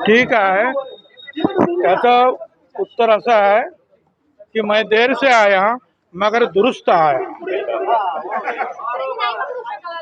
ठीक आहे त्याचं उत्तर असं आहे कि मैं देर से आया मगर दुरुस्त आया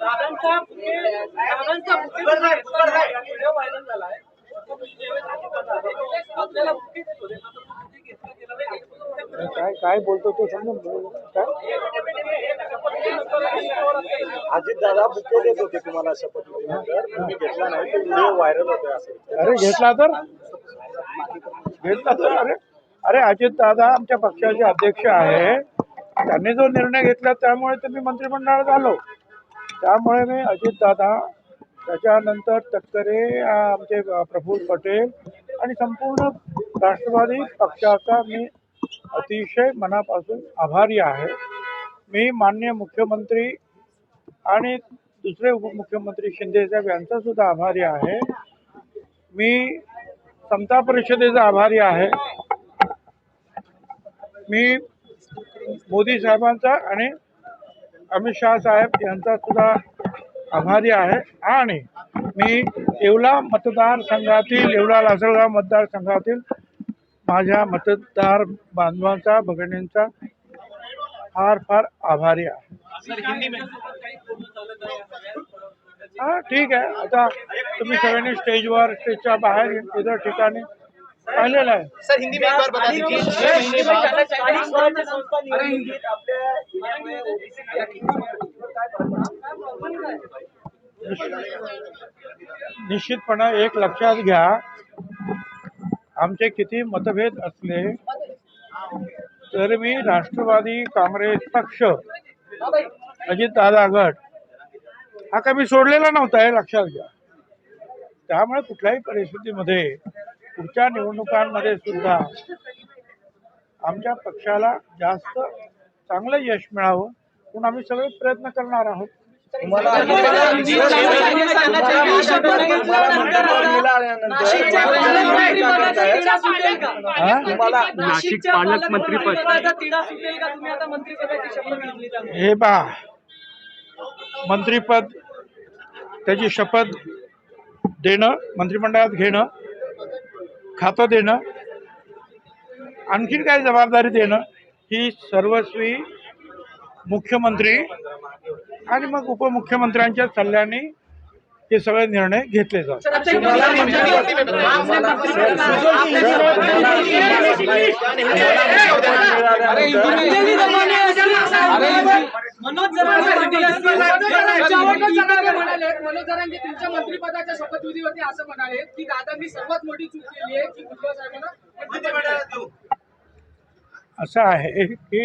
दादांचा दादांचा व्हिडिओ व्हायरल झालाय आपल्याला बुकिंग देत होते. आता तुम्ही घेतलं गेलं नाही. काय काय बोलतो तो समजून बोल. काय अजित दादा बुके देत होते तुम्हाला शपथविधीनंतर तुम्ही घेतला नाही. तो व्हिडिओ व्हायरल होतोय असं अरे घेतला तर? घेतला तर? अरे अरे अजित दादा आमच्या पक्षाचे अध्यक्ष आहे. त्यांनी जो निर्णय घेतला त्यामुळे तर मी मंत्रिमंडळात आलो. त्यामुळे मी अजित दादा त्याच्यानंतर तटकरे आमचे प्रफुल्ल पटेल आणि संपूर्ण राष्ट्रवादी पक्षाचा मी अतिशय मनापासून आभारी आहे. मी माननीय मुख्यमंत्री आणि दुसरे उपमुख्यमंत्री शिंदे साहेब यांचा सुद्धा आभारी आहे. मी समता परिषदेचा आभारी आहे. मी मोदी साहेबांचा आणि अमित शहा साहेब यांचा सुद्धा आभारी आहे. आणि मी येवला मतदारसंघातील येवला लासलगाव मतदारसंघातील माझ्या मतदार बांधवांचा भगिनींचा फार फार आभारी आहे हा ठीक आहे आता तुम्ही सगळ्यांनी स्टेजवर स्टेजच्या बाहेर इतर ठिकाणी पाहिलेलं आहे. सर हिंदी में एक बार बता दीजिए? निश्चितपणे एक लक्षात घ्या आमचे किती मतभेद असले तर मी राष्ट्रवादी काँग्रेस पक्ष अजित दादा गट हा काही मी सोडलेला नव्हता हे लक्षात घ्या. त्यामुळे कुठल्याही परिस्थितीमध्ये पुढच्या निवडणुकांमध्ये सुद्धा आमच्या पक्षाला जास्त चांगलं यश मिळावं म्हणून आम्ही सगळे प्रयत्न करणार आहोत. हा? नाशिक पालकमंत्रीपद तिढा सुटेल का तुम्ही आता मंत्रिपदाची शपथ घेतली त्यामुळे हे पा मंत्रीपद त्याची शपथ देणं मंत्रिमंडळात घेणं खातं देणं आणखीन काय जबाबदारी देणं ही सर्वस्वी मुख्यमंत्री आणि मग उपमुख्यमंत्र्यांच्या सल्ल्याने हे सगळे निर्णय घेतले जातात. तुम्हाला मनोज जरांगे मनोज जरांगे तुमच्या मंत्रिपदाच्या शपथविधीवरती असं म्हणाले की दादांनी सर्वात मोठी चूक केली आहे की भुजबळ साहेबांना असं आहे की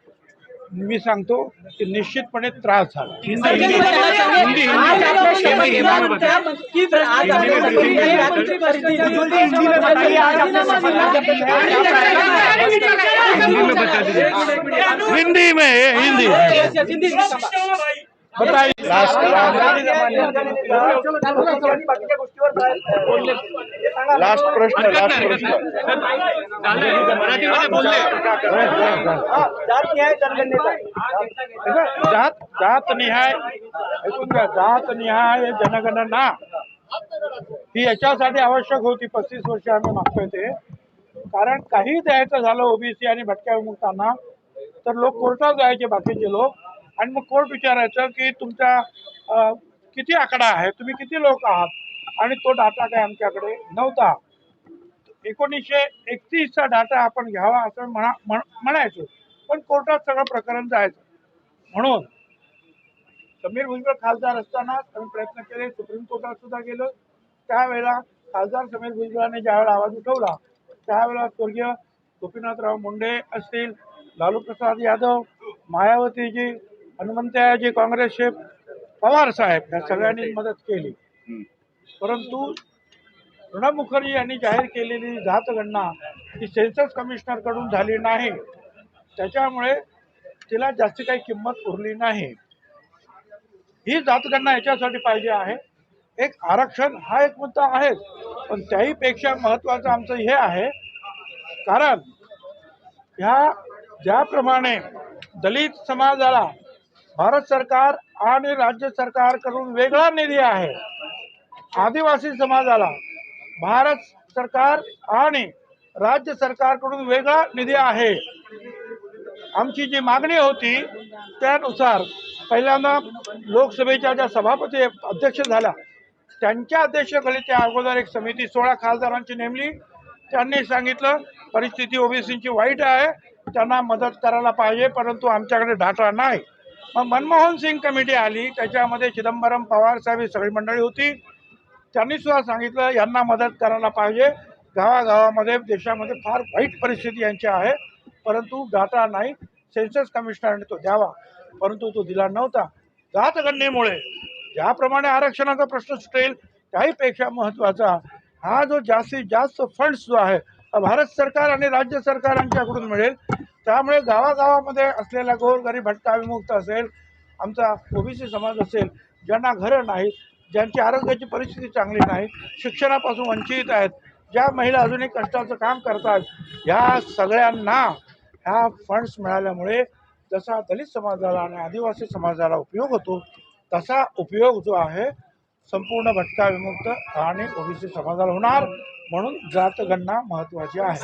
मी सांगतो की निश्चितपणे त्रास झाला हिंदी में हिंदी लास्ट प्रश्न लास्ट प्रश्न. जात जात निहाय जात निहाय जनगणना. ही याच्यासाठी आवश्यक होती. पस्तीस वर्ष आम्ही मागतोय ते. कारण काही द्यायचं झालं ओबीसी आणि भटक्या विमुक्तांना तर लोक कोर्टात जायचे बाकीचे लोक. आणि मग कोर्ट विचारायचं की तुमचा किती आकडा आहे? तुम्ही किती लोक आहात? आणि तो डाटा काय आमच्याकडे नव्हता. एकोणीसशे एकतीसचा डाटा आपण घ्यावा असं म्हणा म्हण- म्हणायचो. पण कोर्टात सगळं प्रकरण जायचं. म्हणून समीर भुजबळ खासदार असताना आम्ही प्रयत्न केले. सुप्रीम कोर्टात सुद्धा गेलो. त्यावेळेला खासदार समीर भुजबळाने ज्यावेळेला आवाज उठवला त्यावेळेला स्वर्गीय गोपीनाथराव मुंडे असतील लालू प्रसाद यादव मायावतीजी हनुमंतयाजी काँग्रेसचे पवार साहेब या सगळ्यांनी मदत केली. परंतु प्रणब मुखर्जी यांनी जाहीर केलेली जातगणना ही सेन्सस कमिशनरकडून झाली नाही. त्याच्यामुळे तिला जास्ती काही किंमत उरली नाही. ही जातगणना याच्यासाठी पाहिजे आहे. एक आरक्षण हा एक मुद्दा आहेच पण त्याहीपेक्षा महत्त्वाचं आमचं हे आहे. कारण ह्या ज्याप्रमाणे दलित समाजाला भारत सरकार आणि राज्य सरकारकडून वेगळा निधी आहे. आदिवासी समाजाला भारत सरकार आणि राज्य सरकारकडून वेगळा निधी आहे. आमची जी मागणी होती त्यानुसार पहिल्यांदा लोकसभेच्या ज्या सभापती अध्यक्ष झाल्या त्यांच्या अध्यक्षतेखाली त्या अगोदर एक समिती सोळा खासदारांची नेमली. त्यांनी सांगितलं परिस्थिती ओबीसीची वाईट आहे त्यांना मदत करायला पाहिजे परंतु आमच्याकडे डाटा नाही. मग मनमोहन सिंग कमिटी आली त्याच्यामध्ये चिदंबरम पवार साहेब ही सगळी मंडळी होती. त्यांनी सुद्धा सांगितलं यांना मदत करायला पाहिजे. गावागावामध्ये देशामध्ये फार वाईट परिस्थिती यांची आहे. परंतु गाता नाही. सेन्सस कमिशनरने तो द्यावा. परंतु तो दिला नव्हता. जातगणनेमुळे ज्याप्रमाणे आरक्षणाचा प्रश्न सुटेल त्याहीपेक्षा महत्त्वाचा हा जो जास्तीत जास्त फंड्स जो आहे भारत सरकार आणि राज्य सरकारांच्याकडून मिळेल. त्यामुळे गावागावामध्ये असलेला गोरगरीब भटका विमुक्त असेल आमचा ओबीसी समाज असेल ज्यांना घरं नाहीत ज्यांची आरोग्याची परिस्थिती चांगली नाही शिक्षणापासून वंचित आहेत ज्या महिला अजूनही कष्टाचं काम करतात ह्या सगळ्यांना ह्या फंड्स मिळाल्यामुळे जसा दलित समाजाला आणि आदिवासी समाजाला उपयोग होतो तसा उपयोग जो आहे संपूर्ण भटका विमुक्त आणि ओबीसी समाजाला होणार म्हणून जातगणना महत्त्वाची आहे.